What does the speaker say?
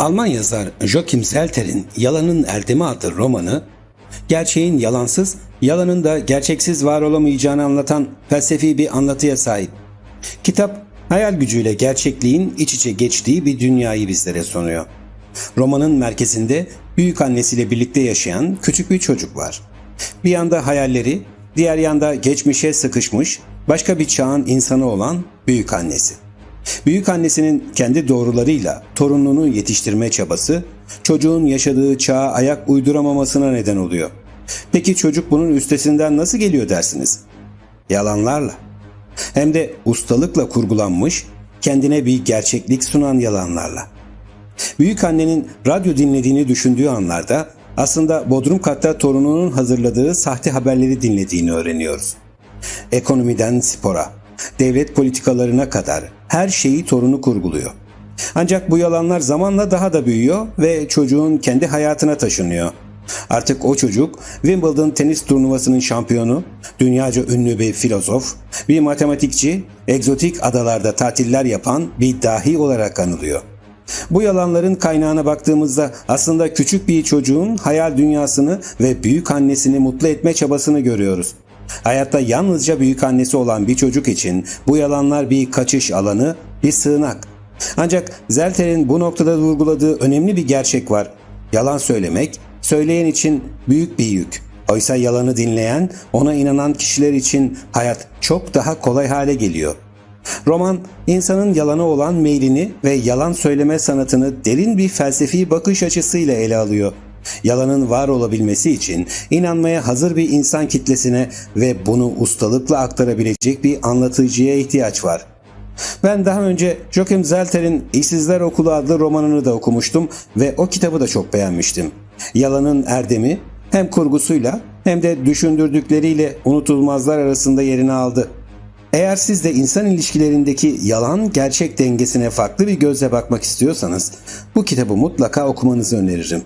Alman yazar Joachim Zelter'in Yalanın Erdemi adlı romanı, gerçeğin yalansız, yalanın da gerçeksiz var olamayacağını anlatan felsefi bir anlatıya sahip. Kitap, hayal gücüyle gerçekliğin iç içe geçtiği bir dünyayı bizlere sunuyor. Romanın merkezinde büyük annesiyle birlikte yaşayan küçük bir çocuk var. Bir yanda hayalleri, diğer yanda geçmişe sıkışmış başka bir çağın insanı olan büyük annesi. Büyük annesinin kendi doğrularıyla torununu yetiştirme çabası çocuğun yaşadığı çağa ayak uyduramamasına neden oluyor. Peki çocuk bunun üstesinden nasıl geliyor dersiniz? Yalanlarla. Hem de ustalıkla kurgulanmış, kendine bir gerçeklik sunan yalanlarla. Büyük annenin radyo dinlediğini düşündüğü anlarda aslında bodrum katta torununun hazırladığı sahte haberleri dinlediğini öğreniyoruz. Ekonomiden spora, devlet politikalarına kadar her şeyi torunu kurguluyor. Ancak bu yalanlar zamanla daha da büyüyor ve çocuğun kendi hayatına taşınıyor. Artık o çocuk Wimbledon tenis turnuvasının şampiyonu, dünyaca ünlü bir filozof, bir matematikçi, egzotik adalarda tatiller yapan bir dahi olarak anılıyor. Bu yalanların kaynağına baktığımızda aslında küçük bir çocuğun hayal dünyasını ve büyük annesini mutlu etme çabasını görüyoruz. Hayatta yalnızca büyük annesi olan bir çocuk için bu yalanlar bir kaçış alanı, bir sığınak. Ancak Zelter'in bu noktada vurguladığı önemli bir gerçek var. Yalan söylemek, söyleyen için büyük bir yük. Oysa yalanı dinleyen, ona inanan kişiler için hayat çok daha kolay hale geliyor. Roman, insanın yalana olan meylini ve yalan söyleme sanatını derin bir felsefi bakış açısıyla ele alıyor. Yalanın var olabilmesi için inanmaya hazır bir insan kitlesine ve bunu ustalıkla aktarabilecek bir anlatıcıya ihtiyaç var. Ben daha önce Joachim Zelter'in İşsizler Okulu adlı romanını da okumuştum ve o kitabı da çok beğenmiştim. Yalanın erdemi hem kurgusuyla hem de düşündürdükleriyle unutulmazlar arasında yerini aldı. Eğer siz de insan ilişkilerindeki yalan gerçek dengesine farklı bir gözle bakmak istiyorsanız bu kitabı mutlaka okumanızı öneririm.